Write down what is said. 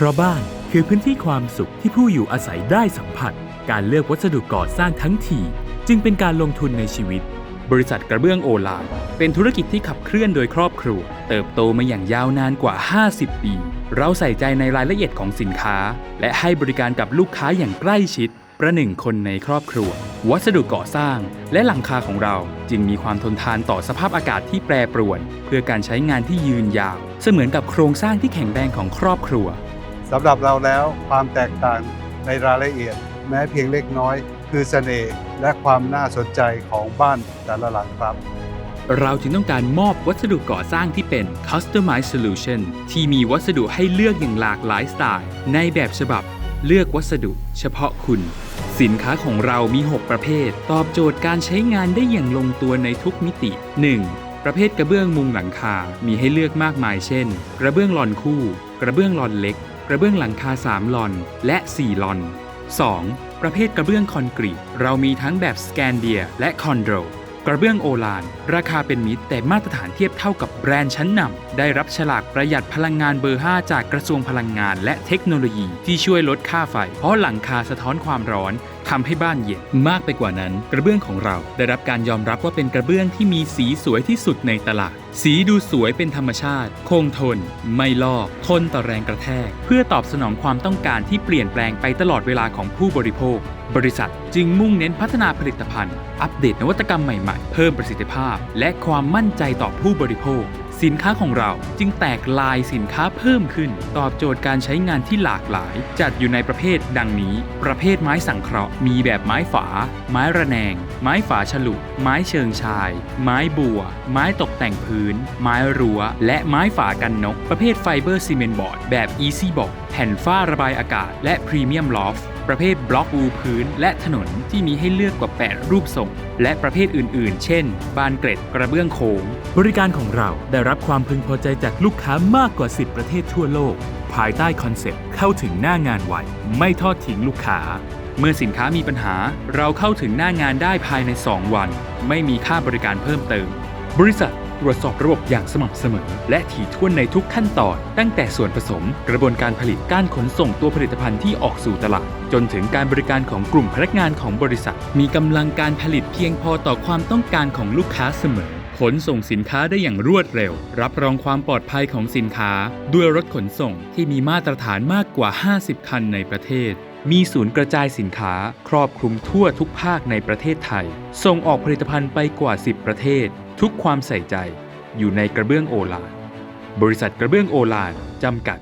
เพราะบ้านคือพื้นที่ความสุขที่ผู้อยู่อาศัยได้สัมผัส การเลือกวัสดุก่อสร้างทั้งที จึงเป็นการลงทุนในชีวิต บริษัทกระเบื้องโอลานเป็นธุรกิจที่ขับเคลื่อนโดยครอบครัว เติบโตมาอย่างยาวนานกว่า 50 ปี เราใส่ใจในรายละเอียดของสินค้า และให้บริการกับลูกค้าอย่างใกล้ชิด ประหนึ่งคนในครอบครัว วัสดุก่อสร้าง และหลังคาของเราจึงมีความทนทานต่อสภาพอากาศที่แปรปรวน เพื่อการใช้งานที่ยืนยาว เสมือนกับโครงสร้างที่แข็งแรงของครอบครัว สำหรับเราแล้วความแตกต่างในรายละเอียด แม้เพียงเล็กน้อย คือเสน่ห์และความน่าสนใจของบ้านแต่ละหลังครับ เราจึงต้องการมอบวัสดุก่อสร้างที่เป็น customized solution ที่มีวัสดุให้เลือกอย่างหลากหลายสไตล์ ในแบบฉบับเลือกวัสดุเฉพาะคุณ สินค้าของเรามี 6 ประเภท ตอบโจทย์การใช้งานได้อย่างลงตัวในทุกมิติ 1. ประเภทกระเบื้องมุงหลังคา มีให้เลือกมากมายเช่น กระเบื้องลอนคู่ กระเบื้องลอนเล็ก กระเบื้องหลังคา3ลอนและ4ลอน 2. ประเภทกระเบื้องคอนกรีต เรามีทั้งแบบสแกนเดียและคอนโดกระเบื้องโอลาน ราคาเป็นมิตรแต่มาตรฐานเทียบเท่ากับแบรนด์ชั้นนำได้รับฉลากประหยัดพลังงานเบอร์ 5 จากกระทรวงพลังงานและเทคโนโลยีที่ช่วยลดค่าไฟ เพราะหลังคาสะท้อนความร้อน ทำให้บ้านเย็นมากไปกว่านั้น กระเบื้องของเราได้รับการยอมรับว่าเป็นกระเบื้องที่มีสีสวยที่สุดในตลาด สีดูสวยเป็นธรรมชาติ คงทน ไม่ลอก ทนต่อแรงกระแทก เพื่อตอบสนองความต้องการที่เปลี่ยนแปลงไปตลอดเวลาของผู้บริโภค บริษัทจึงมุ่งเน้นพัฒนาผลิตภัณฑ์ อัปเดตนวัตกรรมใหม่ๆ เพิ่มประสิทธิภาพ และความมั่นใจต่อผู้บริโภค สินค้าของเราจึงแตกลายสินค้าเพิ่มขึ้น ตอบโจทย์การใช้งานที่หลากหลาย จัดอยู่ในประเภทดังนี้ ประเภทไม้สังเคราะห์ มีแบบไม้ฝา ไม้ระแนง ไม้ฝาฉลุ ไม้เชิงชาย ไม้บัว ไม้ตกแต่งพื้น ไม้รั้ว และไม้ฝากันนก ประเภทไฟเบอร์ซีเมนต์บอร์ดแบบ Easy Board แผ่นฝ้าระบายอากาศ และพรีเมียมลอฟ ประเภทบล็อกวูพื้น และถนนที่มีให้เลือกกว่า 8 รูปทรง และประเภทอื่น ๆ เช่น บานเกร็ดกระเบื้องโค้งบริการของเราได้รับความพึงพอใจจากลูกค้ามากกว่า 10 ประเทศทั่วโลก ภายใต้คอนเซ็ปต์เข้าถึงหน้างานไวไม่ทอดทิ้งลูกค้า เมื่อสินค้ามีปัญหา เราเข้าถึงหน้างานได้ภายใน 2 วัน ไม่มีค่าบริการเพิ่มเติม บริษัท ตรวจสอบระบบอย่างสม่ำเสมอ และถี่ถ้วนในทุกขั้นตอน ตั้งแต่ส่วนผสม กระบวนการผลิตการขนส่งตัวผลิตภัณฑ์ที่ออกสู่ตลาด จนถึงการบริการของกลุ่มพนักงานของบริษัท มีกำลังการผลิตเพียงพอต่อความต้องการของลูกค้าเสมอขนส่งสินค้าได้อย่างรวดเร็ว รับรองความปลอดภัยของสินค้า ด้วยรถขนส่งที่มีมาตรฐานมากกว่า 50 คันในประเทศ มีศูนย์กระจายสินค้าครอบคลุมทั่วทุกภาคในประเทศไทย ส่งออกผลิตภัณฑ์ไปกว่า 10 ประเทศ ทุกความใส่ใจ อยู่ในกระเบื้องโอลานบริษัทกระเบื้องโอลานจำกัด